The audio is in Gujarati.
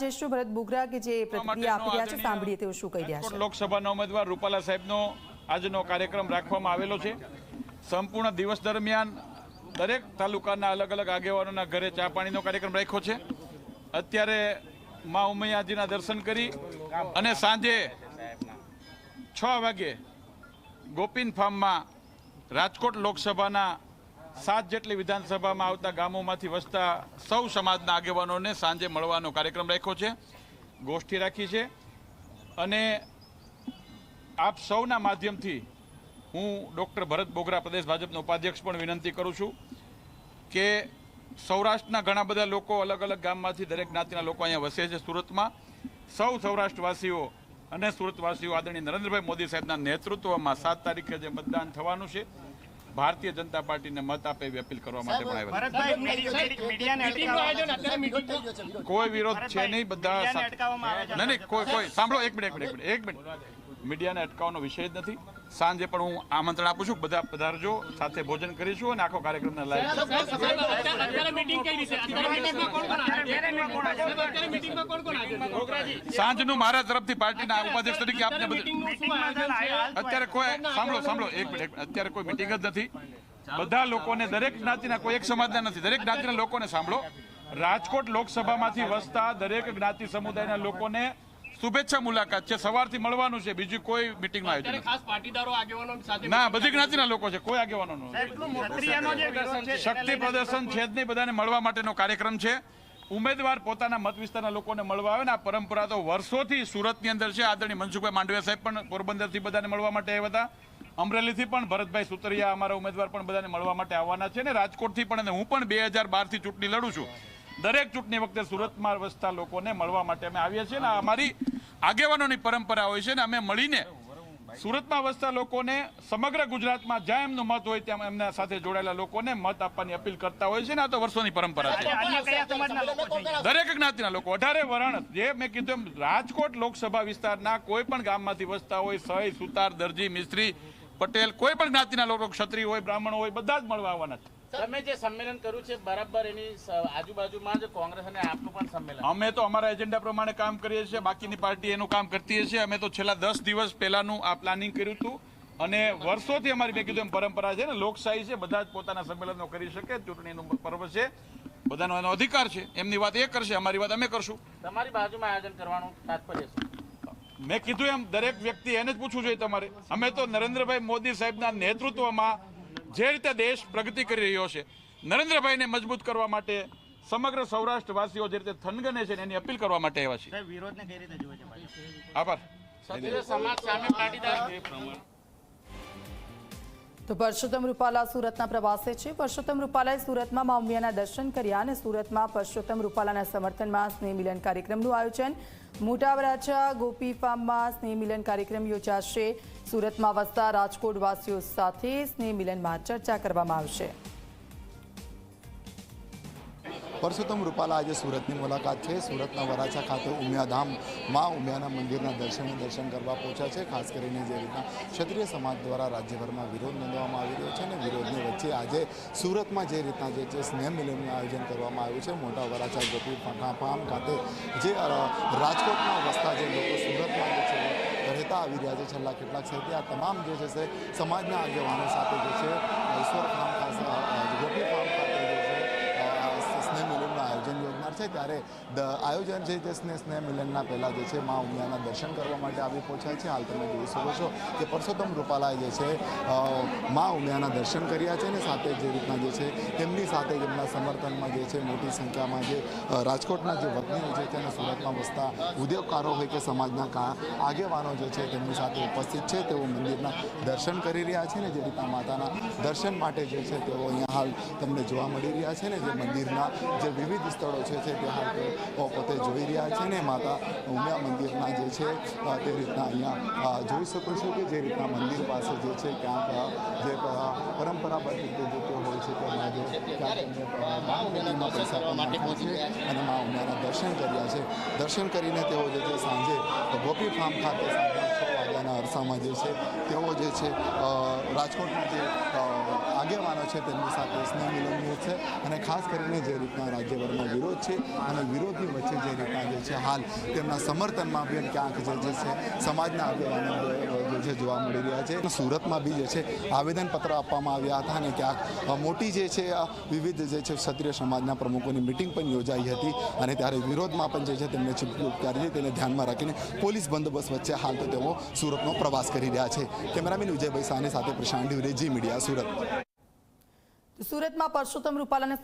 વાત ભરત બોગરા કે જે પ્રતિક્રિયા આપી રહ્યા છે સાંભળીએ તેઓ શું કહી રહ્યા છે? લોકસભાના ઉમેદવાર રૂપાલા સાહેબનો આજનો કાર્યક્રમ રાખવામાં આવેલો છે. સંપૂર્ણ દિવસ દરમિયાન દરેક તાલુકાના અલગ અલગ આગેવાનોના ઘરે ચા પાણીનો કાર્યક્રમ રાખ્યો છે. અત્યારે મા ઉમૈયાજીના દર્શન કરી અને સાંજે છ વાગે ગોપીન ફાર્મમાં રાજકોટ લોકસભાના સાત જેટલી વિધાનસભામાં આવતા ગામોમાંથી વસતા સૌ સમાજના આગેવાનોને સાંજે મળવાનો કાર્યક્રમ રાખ્યો છે, ગોષ્ઠી રાખી છે. અને આપ સૌના માધ્યમથી હું ડૉક્ટર ભરત બોગરા પ્રદેશ ભાજપના ઉપાધ્યક્ષ પણ વિનંતી કરું છું કે સૌરાષ્ટ્રના ઘણા બધા લોકો અલગ અલગ ગામમાંથી દરેક જ્ઞાતિના લોકો અહીંયા વસે છે સુરતમાં. સૌ સૌરાષ્ટ્રવાસીઓ અને સુરતવાસીઓ આદરણીય નરેન્દ્રભાઈ મોદી સાહેબના નેતૃત્વમાં સાત તારીખે જે મતદાન થવાનું છે ભારતીય જનતા પાર્ટીને મત આપે એવી અપીલ કરવા માટે પણ આવ્યા કોઈ વિરોધ છે નહીં બધા. નહીં નહીં કોઈ કોઈ સાંભળો એક મિનિટ એક મિનિટ એક મિનિટ એક મિનિટ મીડિયાને અટકાવવાનો વિષય જ નથી સાંજે પણ હું આમંત્રણ આપું છું બધા પધારજો સાથે ભોજન કરીશું અને આખો કાર્યક્રમને લાઈવ સાંજનું મારા તરફથી પાર્ટીના ઉપાધ્યક્ષ તરીકે આપને બધે? અત્યારે કોઈ સાંભળો સાંભળો એક એક મિનિટ. અત્યારે કોઈ મિટિંગ જ નથી. બધા લોકોને દરેક જ્ઞાતિના કોઈ એક સમાજના નથી. દરેક જ્ઞાતિના લોકોને સાંભળો. રાજકોટ લોકસભામાંથી વસતા દરેક જ્ઞાતિ સમુદાયના લોકોને શુભેચ્છા મુલાકાત છે. સવારથી મળવાનું છે. બીજું કોઈ મિટિંગનું આયોજન અત્યારે નથી. ખાસ પાટીદારો આગેવાનો સાથે ના બધી જ્ઞાતિના લોકો છે. કોઈ આગેવાનો છે. શક્તિ પ્રદર્શન છે જ નહીં. બધાને મળવા માટેનો કાર્યક્રમ છે. ઉમેદવાર પોતાના મત વિસ્તારના લોકોને મળવા આવે ને આ પરંપરા તો વર્ષોથી સુરતની અંદર છે. આદરણીય મનસુખભાઈ માંડવિયા સાહેબ પણ પોરબંદરથી બધાને મળવા માટે આવ્યા હતા. અમરેલીથી પણ ભરતભાઈ સુતરિયા અમારા ઉમેદવાર પણ બધાને મળવા માટે આવવાના છે ને રાજકોટથી પણ અને હું પણ બે હજાર બારથી ચૂંટણી લડું છું. દરેક ચૂંટણી વખતે સુરતમાં વસતા લોકોને મળવા માટે અમે આવીએ છીએ ને અમારી આગેવાનોની પરંપરા હોય છે ને અમે મળીને સુરતમાં વસતા લોકોને સમગ્ર ગુજરાતમાં જ્યાં એમનું મત હોય ત્યાં એમના સાથે જોડાયેલા લોકોને મત આપવાની અપીલ કરતા હોય છે ને આ તો વર્ષોની પરંપરા છે. દરેક જ્ઞાતિના લોકો. અઢારે વરણ જે મેં કીધું એમ રાજકોટ લોકસભા વિસ્તારના કોઈ પણ ગામમાંથી વસતા હોય સહી સુતાર દરજી મિસ્ત્રી પટેલ કોઈ પણ જ્ઞાતિના લોકો ક્ષત્રિય હોય બ્રાહ્મણ હોય બધા જ મળવા આવવાના છે. તમે જે સંમેલન કર્યું છે બરાબર એની આજુબાજુમાં જ કોંગ્રેસ અને આપનું પણ સંમેલન. અમે તો અમારા એજન્ડા પ્રમાણે કામ કરીએ છીએ બાકીની પાર્ટી એનું કામ કરતી હશે. અમે તો છેલ્લા દસ દિવસ પહેલાનું આ પ્લાનિંગ કર્યું હતું અને વર્ષોથી અમારી મેં કીધું એમ પરંપરા છે ને લોકશાહી છે બધા જ પોતાના સંમેલનો કરી શકે ચૂંટણીનું પર્વ છે બધાનો એનો અધિકાર છે. એમની વાત એ કરશે અમારી વાત અમે કરશું. તમારી બાજુમાં આયોજન કરવાનું તાત્પર્ય શું મેં કીધું એમ દરેક વ્યક્તિ એને જ પૂછવું જોઈએ તમારે. અમે તો નરેન્દ્રભાઈ મોદી સાહેબના નેતૃત્વમાં જે રીતે દેશ પ્રગતિ કરી રહ્યો છે નરેન્દ્રભાઈને મજબૂત કરવા માટે સમગ્ર સૌરાષ્ટ્રવાસીઓ જે રીતે થનગને છે એની અપીલ કરવા માટે આવ્યા છે સાહેબ, વિરોધને કઈ રીતે જુએ છે ભાજપ? આભાર. સમાજ સામે પાટીદાર તો પરસોત્તમ રૂપાલા સુરતના પ્રવાસે છે. પરસોત્તમ રૂપાલાએ સુરતમાં મા દર્શન કર્યા અને સુરતમાં પરસોત્તમ રૂપાલાના સમર્થનમાં સ્નેહ મિલન કાર્યક્રમનું આયોજન. મોટા વરાછા ગોપી ફાર્મમાં સ્નેહ મિલન કાર્યક્રમ યોજાશે. સુરતમાં વસતા રાજકોટ વાસીઓ સાથે સ્નેહ મિલનમાં ચર્ચા કરવામાં આવશે. પરસોત્તમ રૂપાલા આજે સુરતની મુલાકાત છે. સુરતના વરાછા ખાતે ઉમિયાધામમાં ઉમિયાના મંદિરના દર્શને દર્શન કરવા પહોંચ્યા છે. ખાસ કરીને જે રીતના ક્ષત્રિય સમાજ દ્વારા રાજ્યભરમાં વિરોધ નોંધવામાં આવી રહ્યો છે અને વિરોધની વચ્ચે આજે સુરતમાં જે રીતના જે છે સ્નેહ મિલનનું આયોજન કરવામાં આવ્યું છે. મોટા વરાછા ગોપી ફામ ખાતે જે રાજકોટમાં વસતા જે લોકો સુરતમાં જે છે રહેતા આવી રહ્યા છે. છેલ્લા કેટલાક સમયથી આ તમામ જે છે સમાજના આગેવાનો સાથે જે છે ઈશ્વર ખામ ખાસ ગોપી છે ત્યારે આયોજન છે જે સ્નેહ મિલનના પહેલાં જે છે મા ઉમિયાના દર્શન કરવા માટે આવી પહોંચ્યા છે. હાલ તમે જોઈ શકો છો કે પરસોત્તમ રૂપાલાએ જે છે મા ઉમિયાના દર્શન કર્યા છે અને સાથે જે રીતના જે છે તેમની સાથે તેમના સમર્થનમાં જે છે મોટી સંખ્યામાં જે રાજકોટના જે વતનીઓ છે તેને સુરતમાં વસતા ઉદ્યોગકારો હોય કે સમાજના આગેવાનો જે છે તેમની સાથે ઉપસ્થિત છે, તેઓ મંદિરના દર્શન કરી રહ્યા છે ને જે રીતના માતાના દર્શન માટે જે છે તેઓ અહીંયા હાલ તમને જોવા મળી રહ્યા છે ને જે મંદિરના જે વિવિધ સ્થળો છે છે તે હાલ પોતે જોઈ રહ્યા છે ને માતા ઉમિયા મંદિરના જે છે તે રીતના અહીંયા જોઈ શકો છો કે જે રીતના મંદિર પાસે જે છે ક્યાંક જે પરંપરાગત રીતે જે હોય છે તેમાં જે પૈસા પણ છે અને મા ઉમિયાના દર્શન કર્યા છે. દર્શન કરીને તેઓ જે છે સાંજે ગોપી ફાર્મ ખાતે સાંજે છ વાગ્યાના અરસામાં જે છે, તેઓ જે છે રાજકોટમાં જે આગેવાનો છે તેમની સાથે સ્નેહ છે અને ખાસ કરીને જે રીતના રાજ્યભરમાં વિરોધ છે અને વિરોધની વચ્ચે જે રીતના જે છે હાલ તેમના સમર્થનમાં બી ક્યાંક જે છે સમાજના આગેવાનો જે જોવા મળી રહ્યા છે. સુરતમાં બી જે છે આવેદનપત્ર આપવામાં આવ્યા હતા અને ક્યાંક મોટી જે છે વિવિધ જે છે ક્ષત્રિય સમાજના પ્રમુખોની મિટિંગ પણ યોજાઈ હતી અને ત્યારે વિરોધમાં પણ જે છે તેમને ચીપકી ઉપકારી છે તેને ધ્યાનમાં રાખીને પોલીસ બંદોબસ્ત વચ્ચે હાલ તો તેઓ સુરતનો પ્રવાસ કરી રહ્યા છે. કેમેરામેન વિજયભાઈ સાની સાથે પ્રશાંત ડિવરે જી મીડિયા સુરત. સુરતમાં પરસોત્તમ રૂપાલાને